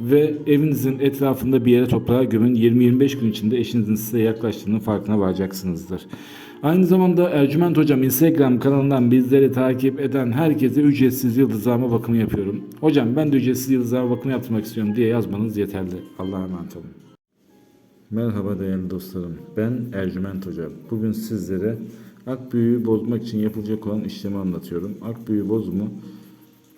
ve evinizin etrafında bir yere toprağa gömün. 20-25 gün içinde eşinizin size yaklaştığının farkına varacaksınızdır. Aynı zamanda Ercüment Hocam Instagram kanalından bizleri takip eden herkese ücretsiz yıldızlama bakımı yapıyorum. Hocam ben de ücretsiz yıldızlama bakımı yaptırmak istiyorum diye yazmanız yeterli. Allah'a emanet olun. Merhaba değerli dostlarım. Ben Ercüment Hocam. Bugün sizlere ak büyüğü bozmak için yapılacak olan işlemi anlatıyorum. Ak büyüğü bozumu